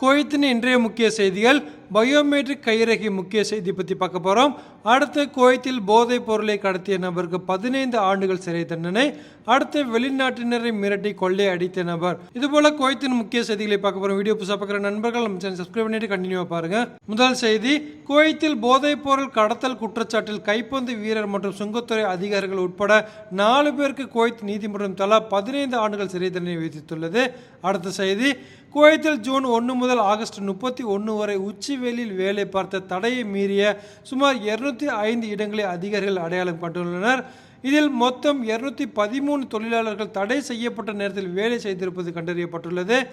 குவைத்தின் இன்றைய முக்கிய செய்திகள். பயோமெட்ரிக் கைரேகை முக்கிய செய்தி பற்றி பார்க்க போகிறோம் அடுத்து குவைத்தில் போதைப் பொருளை கடத்திய நபருக்கு பதினைந்து ஆண்டுகள் சிறை தண்டனை. அடுத்து வெளிநாட்டினரை மிரட்டி கொள்ளை அடித்த நபர். இதுபோல குவைத்தின் முக்கிய செய்திகளை பார்க்க போகிறோம் வீடியோ புதுசாக பார்க்குற நண்பர்கள் நம்ம சேனல் சப்ஸ்கிரைப் பண்ணிட்டு கண்டினியூவாக பாருங்க. முதல் செய்தி குவைத்தில் போதைப் பொருள் கடத்தல் குற்றச்சாட்டில் கைப்பந்து வீரர் மற்றும் சுங்கத்துறை அதிகாரிகள் உட்பட நாலு பேருக்கு குவைத் நீதிமன்றம் தலா பதினைந்து ஆண்டுகள் சிறை தண்டனை விதித்துள்ளது. அடுத்த செய்தி குவைத்தில் ஜூன் ஒன்று முதல் ஆகஸ்ட் முப்பத்தி ஒன்று வரை உச்சிவெளியில் வேலை பார்த்த தடையை மீறிய சுமார் இருநூத்தி ஐந்து இடங்களை அதிகாரிகள் அடையாளம் கண்டுள்ளனர் இதில் மொத்தம் இருநூத்தி பதிமூணு தொழிலாளர்கள் தடை செய்யப்பட்ட நேரத்தில் வேலை செய்திருப்பது கண்டறியப்பட்டுள்ளது.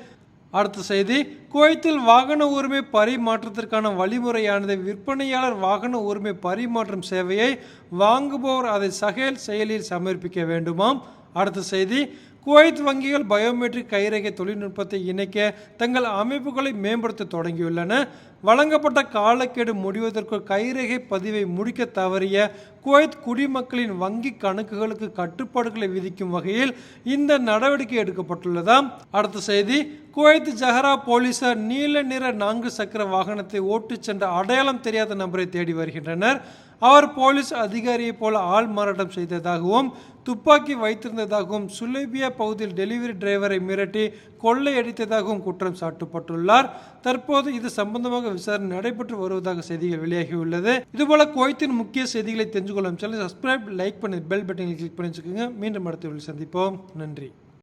அடுத்த செய்தி குவைத்தில் வாகன உரிமை பரிமாற்றத்திற்கான வழிமுறையானது விற்பனையாளர் வாகன உரிமை பரிமாற்றம் சேவையை வாங்குபவர் அதை சகேல் செயலில் சமர்ப்பிக்க வேண்டுமாம். அடுத்த செய்தி குவைத் வங்கிகள் பயோமெட்ரிக் கைரேகை தொழில்நுட்பத்தை இணைக்க தங்கள் அமைப்புகளை மேம்படுத்த தொடங்கியுள்ளன. வழங்கப்பட்ட காலக்கெடு முடிவதற்கு கைரேகை பதிவை முடிக்க தவறிய குவைத் குடிமக்களின் வங்கி கணக்குகளுக்கு கட்டுப்பாடுகளை விதிக்கும் வகையில் இந்த நடவடிக்கை எடுக்கப்பட்டுள்ளதாம். அடுத்த செய்தி குவைத் ஜஹரா போலீசார் நீல நிற நான்கு சக்கர வாகனத்தை ஓட்டுச் சென்ற அடையாளம் தெரியாத நபரை தேடி வருகின்றனர். அவர் போலீஸ் அதிகாரியைப் போல ஆள் மாறாட்டம் செய்ததாகவும் துப்பாக்கி வைத்திருந்ததாகவும் சுலேபியா பகுதியில் டெலிவரி டிரைவரை மிரட்டி கொள்ளையடித்ததாகவும் குற்றம் சாட்டப்பட்டுள்ளார். தற்போது இது சம்பந்தமாக விசாரணை நடைபெற்று வருவதாக செய்திகள் வெளியாகியுள்ளது. இதுபோல குவைத்தின் முக்கிய செய்திகளை தெரிஞ்சு தெரிஞ்சுக்கொள்ளும் சேனல் சப்ஸ்கிரைப் லைக் பண்ணி பெல் பட்டனில் கிளிக் பண்ணி வச்சுக்கோங்க மீண்டும் அடுத்த வீடியோவில் சந்திப்போம். நன்றி.